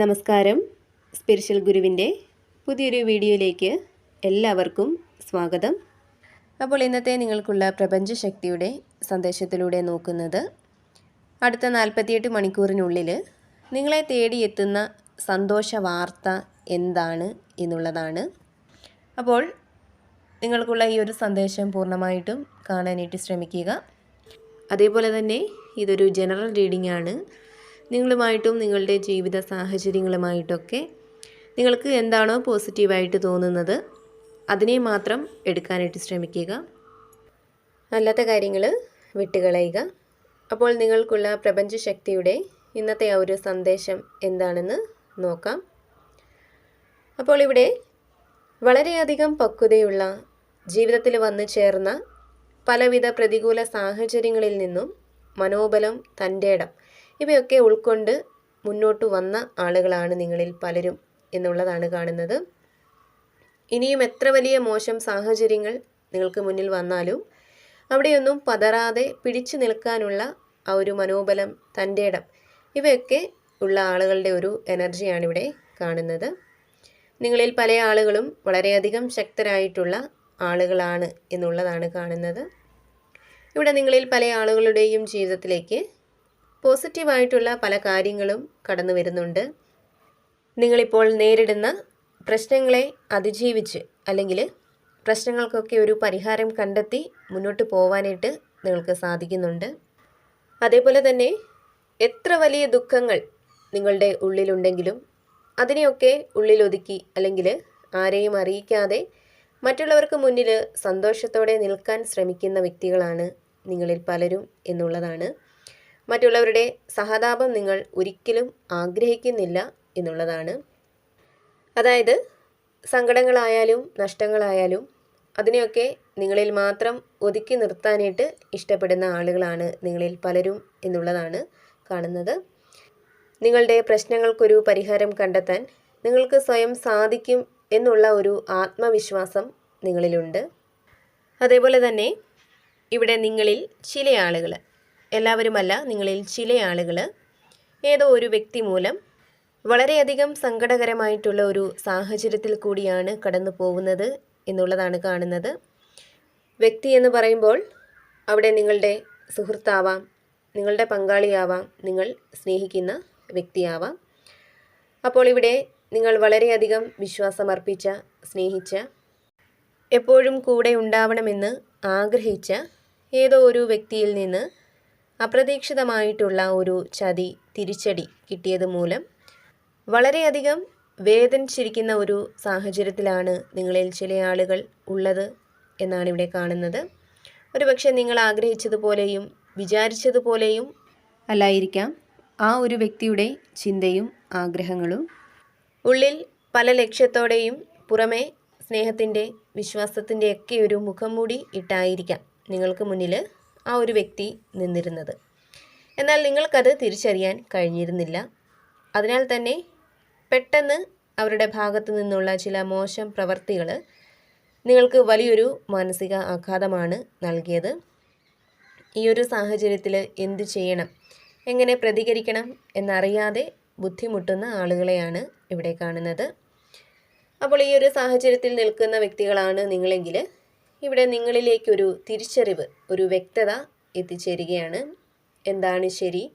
നമസ്കാരം. സ്പിരിച്വൽ ഗുരുവിന്റെ പുതിയൊരു വീഡിയോയിലേക്ക് എല്ലാവർക്കും സ്വാഗതം. അപ്പോൾ ഇന്നത്തെ നിങ്ങൾക്കുള്ള പ്രപഞ്ചശക്തിയുടെ സന്ദേശത്തിലൂടെ നോക്കുന്നത് അടുത്ത നാൽപ്പത്തിയെട്ട് മണിക്കൂറിനുള്ളിൽ നിങ്ങളെ തേടിയെത്തുന്ന സന്തോഷ വാർത്ത എന്താണ് എന്നുള്ളതാണ്. അപ്പോൾ നിങ്ങൾക്കുള്ള ഈ ഒരു സന്ദേശം പൂർണമായിട്ടും കാണാനായിട്ട് ശ്രമിക്കുക. അതേപോലെ തന്നെ ഇതൊരു ജനറൽ റീഡിംഗ് ആണ്. നിങ്ങളുമായിട്ടും നിങ്ങളുടെ ജീവിത സാഹചര്യങ്ങളുമായിട്ടൊക്കെ നിങ്ങൾക്ക് എന്താണോ പോസിറ്റീവായിട്ട് തോന്നുന്നത് അതിനെ മാത്രം എടുക്കാനായിട്ട് ശ്രമിക്കുക. അല്ലാത്ത കാര്യങ്ങൾ വിട്ടുകളയുക. അപ്പോൾ നിങ്ങൾക്കുള്ള പ്രപഞ്ചശക്തിയുടെ ഇന്നത്തെ ആ ഒരു സന്ദേശം എന്താണെന്ന് നോക്കാം. അപ്പോൾ ഇവിടെ വളരെയധികം പക്വതയുള്ള ജീവിതത്തിൽ വന്നു ചേർന്ന പലവിധ പ്രതികൂല സാഹചര്യങ്ങളിൽ നിന്നും മനോബലം തന്റെ ഇടം ഇവയൊക്കെ ഉൾക്കൊണ്ട് മുന്നോട്ട് വന്ന ആളുകളാണ് നിങ്ങളിൽ പലരും എന്നുള്ളതാണ് കാണുന്നത്. ഇനിയും എത്ര വലിയ മോശം സാഹചര്യങ്ങൾ നിങ്ങൾക്ക് മുന്നിൽ വന്നാലും അവിടെയൊന്നും പതറാതെ പിടിച്ചു നിൽക്കാനുള്ള ആ ഒരു മനോബലം തന്റെ ഇടം. ഇവയൊക്കെ ഉള്ള ആളുകളുടെ ഒരു എനർജിയാണ് ഇവിടെ കാണുന്നത്. നിങ്ങളിൽ പല ആളുകളും വളരെയധികം ശക്തരായിട്ടുള്ള ആളുകളാണ് എന്നുള്ളതാണ് കാണുന്നത്. ഇവിടെ നിങ്ങളിൽ പല ആളുകളുടെയും ജീവിതത്തിലേക്ക് പോസിറ്റീവായിട്ടുള്ള പല കാര്യങ്ങളും കടന്നു വരുന്നുണ്ട്. നിങ്ങളിപ്പോൾ നേരിടുന്ന പ്രശ്നങ്ങളെ അതിജീവിച്ച് അല്ലെങ്കിൽ പ്രശ്നങ്ങൾക്കൊക്കെ ഒരു പരിഹാരം കണ്ടെത്തി മുന്നോട്ട് പോവാനായിട്ട് നിങ്ങൾക്ക് സാധിക്കുന്നുണ്ട്. അതേപോലെ തന്നെ എത്ര വലിയ ദുഃഖങ്ങൾ നിങ്ങളുടെ ഉള്ളിലുണ്ടെങ്കിലും അതിനെയൊക്കെ ഉള്ളിലൊതുക്കി അല്ലെങ്കിൽ ആരെയും അറിയിക്കാതെ മറ്റുള്ളവർക്ക് മുന്നിൽ സന്തോഷത്തോടെ നിൽക്കാൻ ശ്രമിക്കുന്ന വ്യക്തികളാണ് നിങ്ങളിൽ പലരും എന്നുള്ളതാണ്. മറ്റുള്ളവരുടെ സഹതാപം നിങ്ങൾ ഒരിക്കലും ആഗ്രഹിക്കുന്നില്ല എന്നുള്ളതാണ്. അതായത് സങ്കടങ്ങളായാലും നഷ്ടങ്ങളായാലും അതിനെയൊക്കെ നിങ്ങളിൽ മാത്രം ഒതുക്കി നിർത്താനായിട്ട് ഇഷ്ടപ്പെടുന്ന ആളുകളാണ് നിങ്ങളിൽ പലരും എന്നുള്ളതാണ് കാണുന്നത്. നിങ്ങളുടെ പ്രശ്നങ്ങൾക്കൊരു പരിഹാരം കണ്ടെത്താൻ നിങ്ങൾക്ക് സ്വയം സാധിക്കും എന്നുള്ള ഒരു ആത്മവിശ്വാസം നിങ്ങളിലുണ്ട്. അതേപോലെ തന്നെ ഇവിടെ നിങ്ങളിൽ ചില ആളുകൾ എല്ലാവരുമല്ല നിങ്ങളിൽ ചില ആളുകൾ ഏതോ ഒരു വ്യക്തി മൂലം വളരെയധികം സങ്കടകരമായിട്ടുള്ള ഒരു സാഹചര്യത്തിൽ കൂടിയാണ് കടന്നു പോകുന്നത് എന്നുള്ളതാണ് കാണുന്നത്. വ്യക്തി എന്ന് പറയുമ്പോൾ അവിടെ നിങ്ങളുടെ സുഹൃത്താവാം നിങ്ങളുടെ പങ്കാളിയാവാം നിങ്ങൾ സ്നേഹിക്കുന്ന വ്യക്തിയാവാം. അപ്പോൾ ഇവിടെ നിങ്ങൾ വളരെയധികം വിശ്വാസമർപ്പിച്ച സ്നേഹിച്ച എപ്പോഴും കൂടെ ഉണ്ടാവണമെന്ന് ആഗ്രഹിച്ച ഏതോ ഒരു വ്യക്തിയിൽ നിന്ന് അപ്രതീക്ഷിതമായിട്ടുള്ള ഒരു ചതി തിരിച്ചടി കിട്ടിയത് മൂലം വളരെയധികം വേദനിച്ചിരിക്കുന്ന ഒരു സാഹചര്യത്തിലാണ് നിങ്ങളിൽ ചില ആളുകൾ ഉള്ളത് എന്നാണ് ഇവിടെ കാണുന്നത്. ഒരുപക്ഷെ നിങ്ങൾ ആഗ്രഹിച്ചതുപോലെയും വിചാരിച്ചതുപോലെയും അല്ലായിരിക്കാം. ആ ഒരു വ്യക്തിയുടെ ചിന്തയും ആഗ്രഹങ്ങളും ഉള്ളിൽ പല ലക്ഷ്യത്തോടെയും പുറമെ സ്നേഹത്തിന്റെ വിശ്വാസത്തിന്റെയൊക്കെ ഒരു മുഖംമൂടി ഇട്ടായിരിക്കാം. നിങ്ങൾക്ക് മുന്നിൽ ആ ഒരു വ്യക്തി നിന്നിരുന്നത്. എന്നാൽ നിങ്ങൾക്കത് തിരിച്ചറിയാൻ കഴിഞ്ഞിരുന്നില്ല. അതിനാൽ തന്നെ പെട്ടെന്ന് അവരുടെ ഭാഗത്തു നിന്നുള്ള ചില മോശം പ്രവർത്തികൾ നിങ്ങൾക്ക് വലിയൊരു മാനസിക ആഘാതമാണ് നൽകിയത്. ഈ ഒരു സാഹചര്യത്തിൽ എന്ത് ചെയ്യണം? എങ്ങനെ പ്രതികരിക്കണം എന്നറിയാതെ ബുദ്ധിമുട്ടുന്ന ആളുകളെയാണ് ഇവിടെ കാണുന്നത്. അപ്പോൾ ഈ ഒരു സാഹചര്യത്തിൽ നിൽക്കുന്ന വ്യക്തികളാണ് നിങ്ങളെങ്കിൽ ഇവിടെ നിങ്ങളിലേക്കൊരു തിരിച്ചറിവ് ഒരു വ്യക്തത എത്തിച്ചേരുകയാണ്. എന്താണ് ശരി?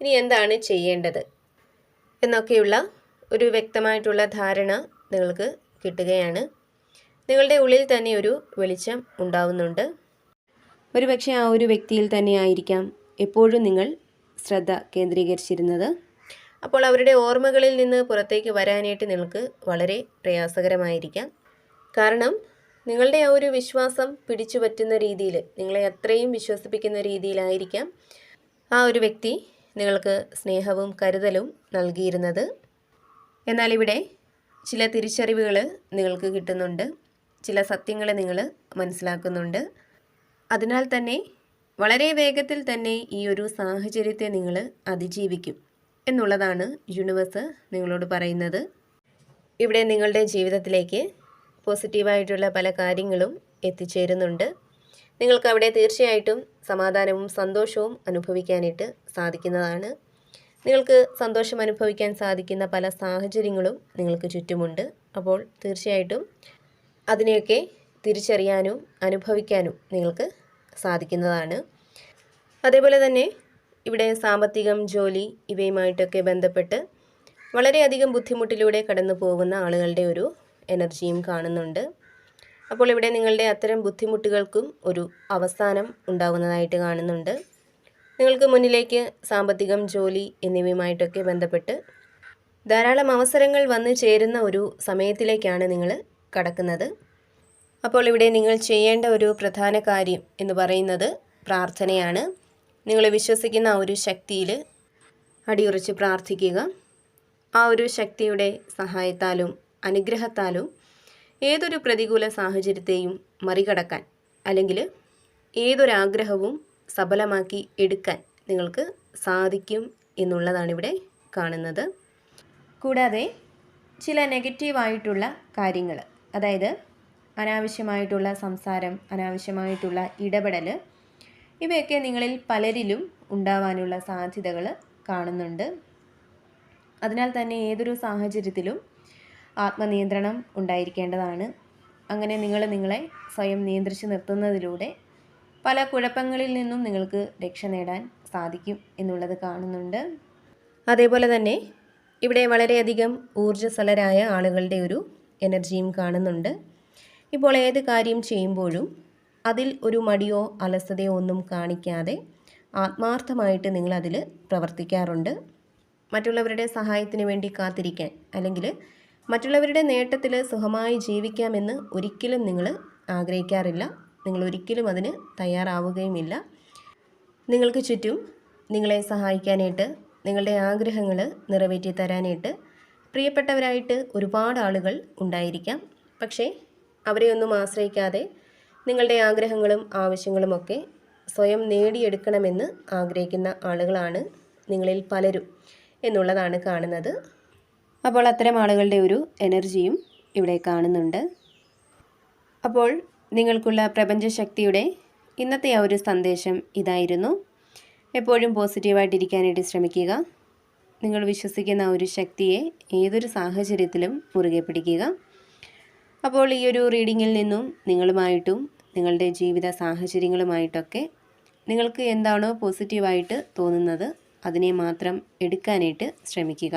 ഇനി എന്താണ് ചെയ്യേണ്ടത്? എന്നൊക്കെയുള്ള ഒരു വ്യക്തമായിട്ടുള്ള ധാരണ നിങ്ങൾക്ക് കിട്ടുകയാണ്. നിങ്ങളുടെ ഉള്ളിൽ തന്നെ ഒരു വെളിച്ചം ഉണ്ടാവുന്നുണ്ട്. ഒരുപക്ഷെ ആ ഒരു വ്യക്തിയിൽ തന്നെ ആയിരിക്കാം എപ്പോഴും നിങ്ങൾ ശ്രദ്ധ കേന്ദ്രീകരിച്ചിരുന്നത്. അപ്പോൾ അവരുടെ ഓർമ്മകളിൽ നിന്ന് പുറത്തേക്ക് വരാനായിട്ട് നിങ്ങൾക്ക് വളരെ പ്രയാസകരമായിരിക്കാം. കാരണം നിങ്ങളുടെ ആ ഒരു വിശ്വാസം പിടിച്ചു പറ്റുന്ന രീതിയിൽ നിങ്ങളെ അത്രയും വിശ്വസിപ്പിക്കുന്ന രീതിയിലായിരിക്കാം ആ ഒരു വ്യക്തി നിങ്ങൾക്ക് സ്നേഹവും കരുതലും നൽകിയിരുന്നത്. എന്നാൽ ഇവിടെ ചില തിരിച്ചറിവുകൾ നിങ്ങൾക്ക് കിട്ടുന്നുണ്ട്. ചില സത്യങ്ങൾ നിങ്ങൾ മനസ്സിലാക്കുന്നുണ്ട്. അതിനാൽ തന്നെ വളരെ വേഗത്തിൽ തന്നെ ഈ ഒരു സാഹചര്യത്തെ നിങ്ങൾ അതിജീവിക്കും എന്നുള്ളതാണ് യൂണിവേഴ്സ് നിങ്ങളോട് പറയുന്നത്. ഇവിടെ നിങ്ങളുടെ ജീവിതത്തിലേക്ക് പോസിറ്റീവായിട്ടുള്ള പല കാര്യങ്ങളും എത്തിച്ചേരുന്നുണ്ട്. നിങ്ങൾക്ക് അവിടെ തീർച്ചയായിട്ടും സമാധാനവും സന്തോഷവും അനുഭവിക്കാനായിട്ട് സാധിക്കുന്നതാണ്. നിങ്ങൾക്ക് സന്തോഷം അനുഭവിക്കാൻ സാധിക്കുന്ന പല സാഹചര്യങ്ങളും നിങ്ങൾക്ക് ചുറ്റുമുണ്ട്. അപ്പോൾ തീർച്ചയായിട്ടും അതിനെയൊക്കെ തിരിച്ചറിയാനും അനുഭവിക്കാനും നിങ്ങൾക്ക് സാധിക്കുന്നതാണ്. അതേപോലെ തന്നെ ഇവിടെ സാമ്പത്തികം ജോലി ഇവയുമായിട്ടൊക്കെ ബന്ധപ്പെട്ട് വളരെയധികം ബുദ്ധിമുട്ടിലൂടെ കടന്നു പോകുന്ന ആളുകളുടെ ഒരു എനർജിയും കാണുന്നുണ്ട്. അപ്പോൾ ഇവിടെ നിങ്ങളുടെ അത്തരം ബുദ്ധിമുട്ടുകൾക്കും ഒരു അവസാനം ഉണ്ടാകുന്നതായിട്ട് കാണുന്നുണ്ട്. നിങ്ങൾക്ക് മുന്നിലേക്ക് സാമ്പത്തികം ജോലി എന്നിവയുമായിട്ടൊക്കെ ബന്ധപ്പെട്ട് ധാരാളം അവസരങ്ങൾ വന്നു ചേരുന്ന ഒരു സമയത്തിലേക്കാണ് നിങ്ങൾ കടക്കുന്നത്. അപ്പോൾ ഇവിടെ നിങ്ങൾ ചെയ്യേണ്ട ഒരു പ്രധാന കാര്യം എന്ന് പറയുന്നത് പ്രാർത്ഥനയാണ്. നിങ്ങൾ വിശ്വസിക്കുന്ന ആ ഒരു ശക്തിയിൽ അടിയുറച്ച് പ്രാർത്ഥിക്കുക. ആ ഒരു ശക്തിയുടെ സഹായത്താലും അനുഗ്രഹത്താലും ഏതൊരു പ്രതികൂല സാഹചര്യത്തെയും മറികടക്കാൻ അല്ലെങ്കിൽ ഏതൊരാഗ്രഹവും സഫലമാക്കി എടുക്കാൻ നിങ്ങൾക്ക് സാധിക്കും എന്നുള്ളതാണ് ഇവിടെ കാണുന്നത്. കൂടാതെ ചില നെഗറ്റീവായിട്ടുള്ള കാര്യങ്ങൾ അതായത് അനാവശ്യമായിട്ടുള്ള സംസാരം അനാവശ്യമായിട്ടുള്ള ഇടപെടൽ ഇവയൊക്കെ നിങ്ങളിൽ പലരിലും ഉണ്ടാവാനുള്ള സാധ്യതകൾ കാണുന്നുണ്ട്. അതിനാൽ തന്നെ ഏതൊരു സാഹചര്യത്തിലും ആത്മനിയന്ത്രണം ഉണ്ടായിരിക്കേണ്ടതാണ്. അങ്ങനെ നിങ്ങൾ നിങ്ങളെ സ്വയം നിയന്ത്രിച്ച് നിർത്തുന്നതിലൂടെ പല കുഴപ്പങ്ങളിൽ നിന്നും നിങ്ങൾക്ക് രക്ഷ നേടാൻ സാധിക്കും എന്നുള്ളത് കാണുന്നുണ്ട്. അതേപോലെ തന്നെ ഇവിടെ വളരെയധികം ഊർജസ്വലരായ ആളുകളുടെ ഒരു എനർജിയും കാണുന്നുണ്ട്. ഇപ്പോൾ ഏത് കാര്യം ചെയ്യുമ്പോഴും അതിൽ ഒരു മടിയോ അലസതയോ ഒന്നും കാണിക്കാതെ ആത്മാർത്ഥമായിട്ട് നിങ്ങളതിൽ പ്രവർത്തിക്കാറുണ്ട്. മറ്റുള്ളവരുടെ സഹായത്തിന് വേണ്ടി കാത്തിരിക്കാൻ അല്ലെങ്കിൽ മറ്റുള്ളവരുടെ നേട്ടത്തിൽ സുഖമായി ജീവിക്കാമെന്ന് ഒരിക്കലും നിങ്ങൾ ആഗ്രഹിക്കാറില്ല. നിങ്ങൾ ഒരിക്കലും അതിന് തയ്യാറാവുകയുമില്ല. നിങ്ങൾക്ക് ചുറ്റും നിങ്ങളെ സഹായിക്കാനായിട്ട് നിങ്ങളുടെ ആഗ്രഹങ്ങൾ നിറവേറ്റി തരാനായിട്ട് പ്രിയപ്പെട്ടവരായിട്ട് ഒരുപാട് ആളുകൾ ഉണ്ടായിരിക്കാം. പക്ഷേ അവരെ ഒന്നും ആശ്രയിക്കാതെ നിങ്ങളുടെ ആഗ്രഹങ്ങളും ആവശ്യങ്ങളുമൊക്കെ സ്വയം നേടിയെടുക്കണമെന്ന് ആഗ്രഹിക്കുന്ന ആളുകളാണ് നിങ്ങളിൽ പലരും എന്നുള്ളതാണ് കാണുന്നത്. അപ്പോൾ അത്തരം ആളുകളുടെ ഒരു എനർജിയും ഇവിടെ കാണുന്നുണ്ട്. അപ്പോൾ നിങ്ങൾക്കുള്ള പ്രപഞ്ചശക്തിയുടെ ഇന്നത്തെ ആ ഒരു സന്ദേശം ഇതായിരുന്നു. എപ്പോഴും പോസിറ്റീവായിട്ടിരിക്കാനായിട്ട് ശ്രമിക്കുക. നിങ്ങൾ വിശ്വസിക്കുന്ന ഒരു ശക്തിയെ ഏതൊരു സാഹചര്യത്തിലും മുറുകെ പിടിക്കുക. അപ്പോൾ ഈ ഒരു റീഡിങ്ങിൽ നിന്നും നിങ്ങളുമായിട്ടും നിങ്ങളുടെ ജീവിത സാഹചര്യങ്ങളുമായിട്ടൊക്കെ നിങ്ങൾക്ക് എന്താണോ പോസിറ്റീവായിട്ട് തോന്നുന്നത് അതിനെ മാത്രം എടുക്കാനായിട്ട് ശ്രമിക്കുക.